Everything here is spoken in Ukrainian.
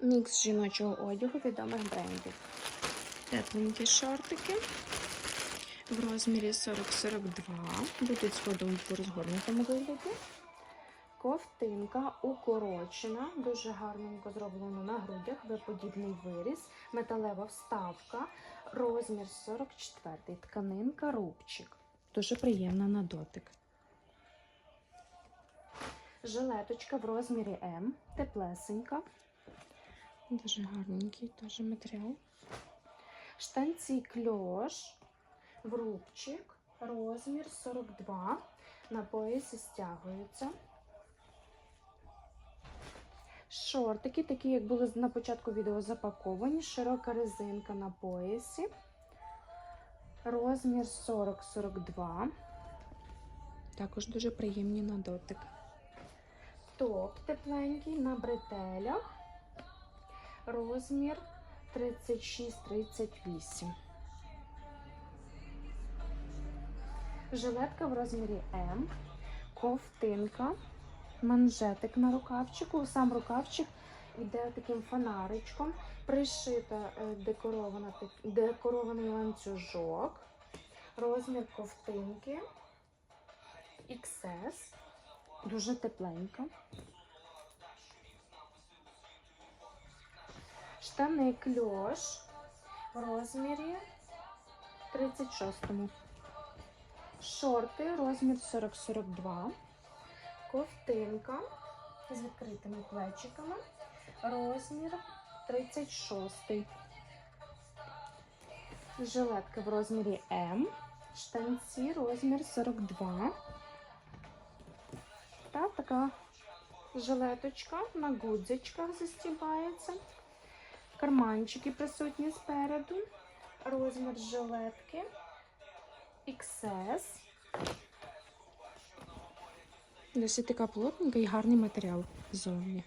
Мікс жіночого одягу відомих брендів. Тепленькі шортики в розмірі 40-42. Будуть згодом у розгорнутому вигляді. Ковтинка укорочена, дуже гарненько зроблено на грудях, виподібний виріз, металева вставка, розмір 44, тканинка рубчик. Дуже приємна на дотик. Жилеточка в розмірі М, теплесенька. Дуже гарненький теж матеріал. Штанці кльош, в рубчик, розмір 42. На поясі стягуються. Шортики, такі, як були на початку відео запаковані, широка резинка на поясі. Розмір 40-42. Також дуже приємні на дотик. Топ тепленький на бретелях. Розмір 36-38. Жилетка в розмірі М. Ковтинка. Манжетик на рукавчику. Сам рукавчик йде таким фонаричком. Пришита е, декорована, декорований ланцюжок. Розмір ковтинки. XS. Дуже тепленька. Штани кльош в розмірі 36. Шорти розмір 40-42. Ковтинка з відкритими плечиками. Розмір 36. Жилетка в розмірі М. Штанці розмір 42. Та така жилеточка на гудзичках застібається. Карманчики присутні спереду. Розмір жилетки XS. Досить така плотненька і гарний матеріал ззовні.